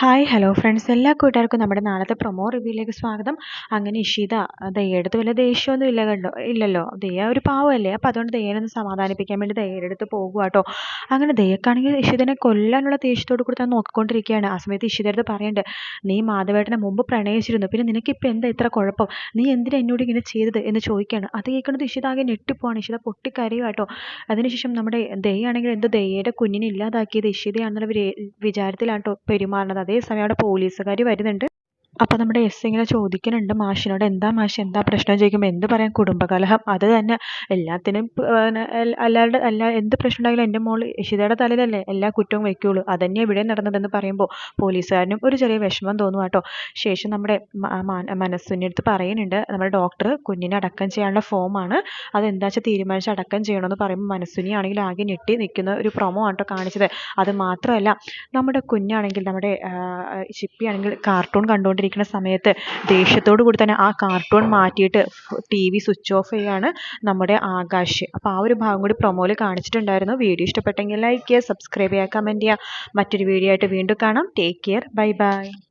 Hi hello friends എല്ലാ കൂട്ടുകാർക്കും നമ്മുടെ നാളത്തെ പ്രൊമോ റിവ്യൂയിലേക്ക് സ്വാഗതം. അങ്ങനെ ഇഷിത ദയ്യടുത്ത് വല്ല ദേഷ്യമൊന്നും ഇല്ല കണ്ടോ? ഇല്ലല്ലോ. ദയ്യ ഒരു പാവമല്ലേ? അപ്പോൾ അതുകൊണ്ട് ദയ്യനൊന്ന് സമാധാനിപ്പിക്കാൻ വേണ്ടി ദയ്യടുത്ത് പോകുക കേട്ടോ അങ്ങനെ ദയ്യക്കാണെങ്കിൽ ഇഷിതനെ കൊല്ലാനുള്ള ദേഷ്യത്തോട് കൂടി താൻ നോക്കിക്കൊണ്ടിരിക്കുകയാണ്. ആ സമയത്ത് ഇഷിതയുടെ പറയേണ്ടത് നീ മാധവേട്ടനെ മുമ്പ് പ്രണയിച്ചിരുന്നു. പിന്നെ നിനക്കിപ്പോൾ എന്താ ഇത്ര കുഴപ്പം? നീ എന്തിനാ എന്നോട് ഇങ്ങനെ ചെയ്തത്? എന്ന് ചോദിക്കുകയാണ്. അത് കേൾക്കുന്നത് ഇഷിത ആകെ ഞെട്ടിപ്പോവാണ്. ഇഷിത പൊട്ടിക്കരയുക കേട്ടോ അതിനുശേഷം നമ്മുടെ ദയ്യാണെങ്കിൽ എന്ത് ദയ്യയുടെ കുഞ്ഞിനെ ഇല്ലാതാക്കിയത് ഇഷിതയാണെന്നുള്ള വിചാരത്തിലാണ് കേട്ടോ പെരുമാറുന്നത്. അതേസമയം അവിടെ പോലീസുകാർ വരുന്നുണ്ട്. അപ്പോൾ നമ്മുടെ എസ് ഇങ്ങനെ ചോദിക്കുന്നുണ്ട് മാഷിനോട് എന്താ മാഷ് എന്താ പ്രശ്നം? ചോദിക്കുമ്പോൾ എന്ത് പറയാം കുടുംബകലഹം? അത് തന്നെ. എല്ലാത്തിനും എല്ലാവരുടെ എല്ലാ എന്ത് പ്രശ്നം ഉണ്ടെങ്കിലും എന്റെ മോൾ ഇഷിതയുടെ തലയിലല്ലേ എല്ലാ കുറ്റവും വയ്ക്കുള്ളൂ. അതന്നെ ഇവിടെ നടന്നതെന്ന് പറയുമ്പോൾ പോലീസുകാരനും ഒരു ചെറിയ വിഷമം തോന്നും കേട്ടോ ശേഷം നമ്മുടെ മനസ്സിന്റെ അടുത്ത് പറയുന്നുണ്ട് നമ്മുടെ ഡോക്ടർ കുഞ്ഞിനെ അടക്കം ചെയ്യാനുള്ള ഫോമാണ്. അതെന്താ വെച്ചാൽ തീരുമാനിച്ച് അടക്കം ചെയ്യണമെന്ന് പറയുമ്പോൾ മനസ്സിനെ ആണെങ്കിൽ ആകെ ഞെട്ടി നിൽക്കുന്ന ഒരു പ്രൊമോ ആണ് കേട്ടോ കാണിച്ചത്. അത് മാത്രമല്ല നമ്മുടെ കുഞ്ഞാണെങ്കിൽ നമ്മുടെ ചിപ്പി ആണെങ്കിൽ കാർട്ടൂൺ കണ്ടുകൊണ്ടിരിക്കും ഇരിക്കുന്ന സമയത്ത് ദേഷ്യത്തോടു കൂടി തന്നെ ആ കാർട്ടൂൺ മാറ്റിയിട്ട് ടി വി സ്വിച്ച് ഓഫ് ചെയ്യാണ് നമ്മുടെ ആകാശ്. അപ്പോൾ ആ ഒരു ഭാഗം കൂടി പ്രൊമോയിൽ കാണിച്ചിട്ടുണ്ടായിരുന്നു. വീഡിയോ ഇഷ്ടപ്പെട്ടെങ്കിൽ ലൈക്ക് ചെയ്യുക സബ്സ്ക്രൈബ് ചെയ്യുക കമന്റ് ചെയ്യുക. മറ്റൊരു വീഡിയോ ആയിട്ട് വീണ്ടും കാണാം. Take care bye bye